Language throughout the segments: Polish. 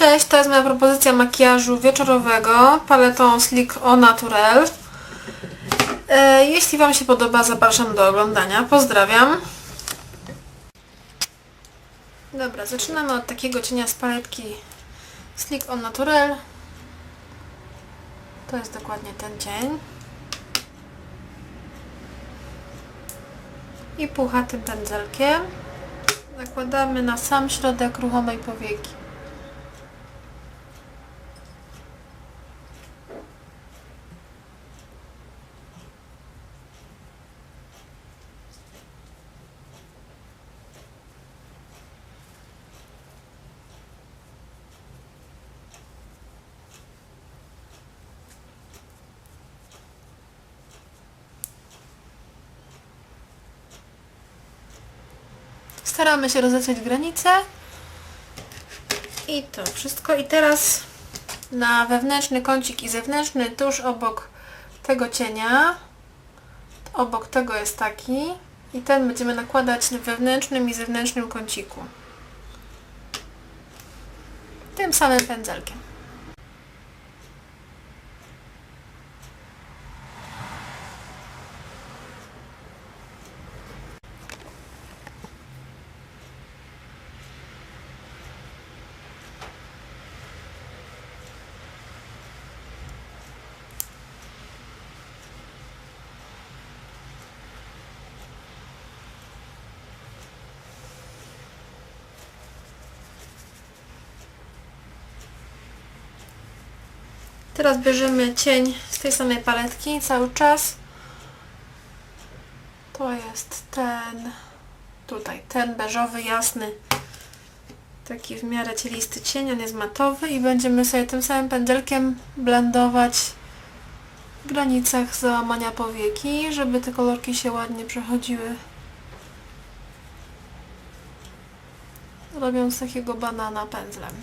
Cześć, to jest moja propozycja makijażu wieczorowego paletą Slick Au Naturel. E, Jeśli Wam się podoba, zapraszam do oglądania. Pozdrawiam. Dobra, zaczynamy od takiego cienia z paletki Slick Au Naturel. To jest dokładnie ten cień. I puchatym pędzelkiem nakładamy na sam środek ruchomej powieki. Staramy się rozetrzeć granice. I to wszystko. I teraz na wewnętrzny kącik i zewnętrzny tuż obok tego cienia. Obok tego jest taki. I ten będziemy nakładać na wewnętrznym i zewnętrznym kąciku. Tym samym pędzelkiem. Teraz bierzemy cień z tej samej paletki cały czas. To jest ten, tutaj, ten beżowy, jasny, taki w miarę cielisty cień, on jest matowy i będziemy sobie tym samym pędzelkiem blendować w granicach załamania powieki, żeby te kolorki się ładnie przechodziły. Robiąc takiego banana pędzlem.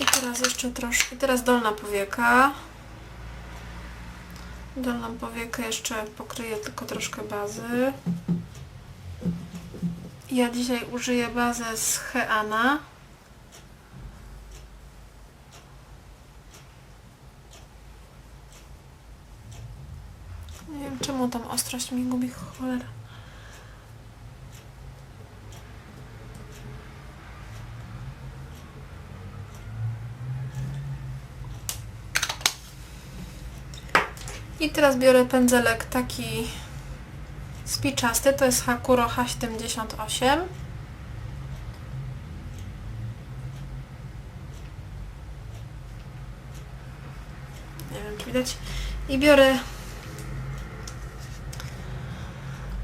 I teraz jeszcze troszkę, teraz dolna powieka. Dolną powiekę jeszcze pokryję tylko troszkę bazy. Ja dzisiaj użyję bazę z Heana. Nie wiem czemu tam ostrość mi gubi cholera. I teraz biorę pędzelek taki spiczasty, to jest Hakuro H78. Nie wiem, czy widać. I biorę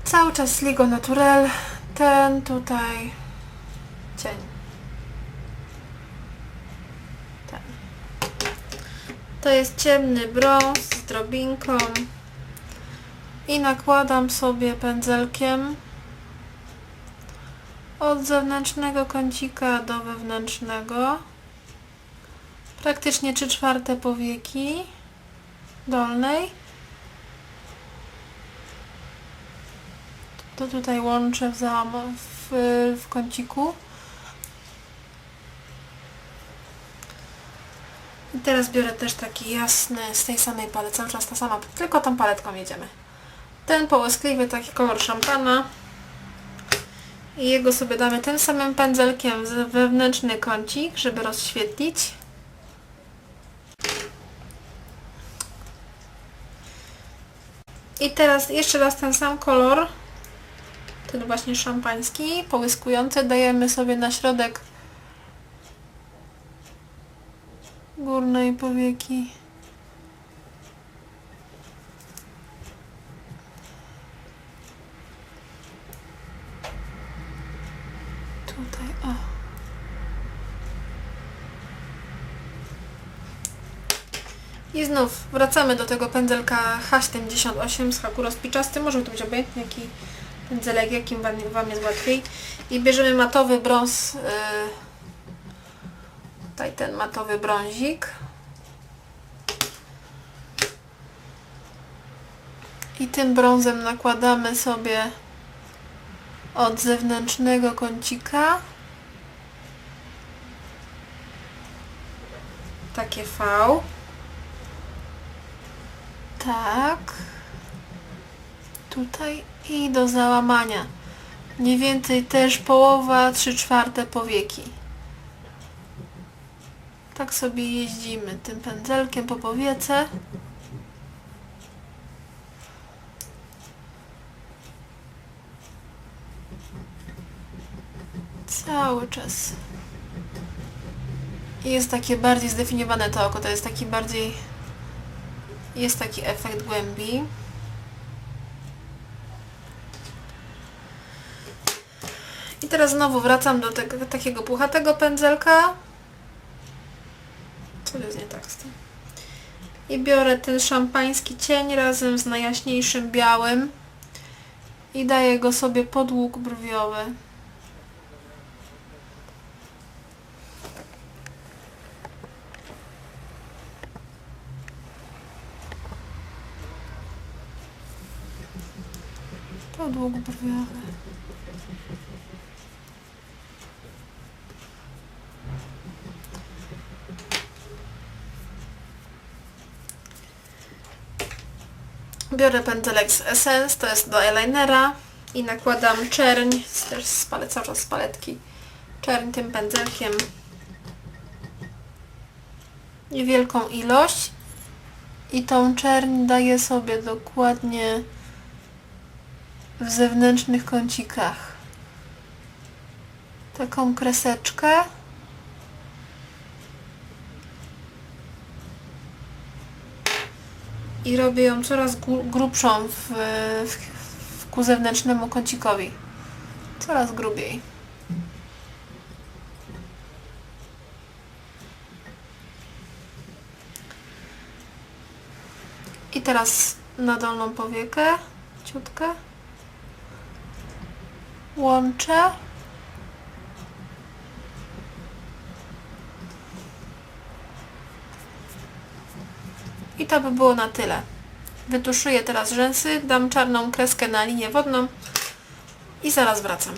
cały czas Ligo Naturel, ten tutaj cień. Ten. To jest ciemny brąz drobinką i nakładam sobie pędzelkiem od zewnętrznego kącika do wewnętrznego. Praktycznie 3 czwarte powieki dolnej. To tutaj łączę w, w, w kąciku teraz biorę też taki jasny z tej samej palety, cały czas ta sama, tylko tą paletką jedziemy. Ten połyskliwy, taki kolor szampana. I jego sobie damy tym samym pędzelkiem w wewnętrzny kącik, żeby rozświetlić. I teraz jeszcze raz ten sam kolor, ten właśnie szampański, połyskujący, dajemy sobie na środek górnej powieki. Tutaj, o. I znów wracamy do tego pędzelka H78 z Hakuro Spiczasty. Może to być obojętnie jaki pędzelek, jakim wam, wam jest łatwiej. I bierzemy matowy brąz, yy, tutaj ten matowy brązik. I tym brązem nakładamy sobie od zewnętrznego kącika takie V. Tak. Tutaj i do załamania. Mniej więcej też połowa, trzy czwarte powieki. Tak sobie jeździmy tym pędzelkiem po powiece. Cały czas. I jest takie bardziej zdefiniowane to oko, to jest taki bardziej... Jest taki efekt głębi. I teraz znowu wracam do tego takiego puchatego pędzelka. Jest nie tak z tym? I biorę ten szampański cień razem z najjaśniejszym białym i daję go sobie pod łuk brwiowy. Pod łuk brwiowy. Biorę pędzelek z Essence, to jest do eyelinera i nakładam czerń, też z palet, cały czas z paletki, czerń tym pędzelkiem. Niewielką ilość i tą czerń daję sobie dokładnie w zewnętrznych kącikach. Taką kreseczkę. I robię ją coraz gru- grubszą w, w, w ku zewnętrznemu kącikowi. Coraz grubiej. I teraz na dolną powiekę ciutkę łączę I to by było na tyle. Wytuszuję teraz rzęsy, dam czarną kreskę na linię wodną i zaraz wracam.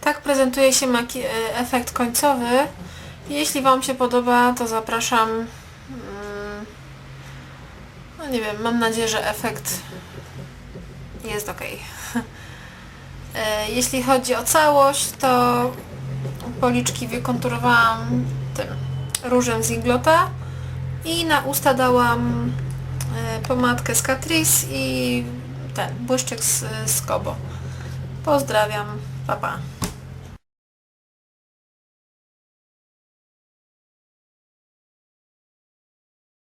Tak prezentuje się e, efekt końcowy. Jeśli Wam się podoba, to zapraszam. mm, No nie wiem, mam nadzieję, że efekt jest ok. E, Jeśli chodzi o całość, to policzki wykonturowałam tym różem z Iglota i na usta dałam e, pomadkę z Catrice i ten błyszczyk z, z Kobo. Pozdrawiam, pa pa.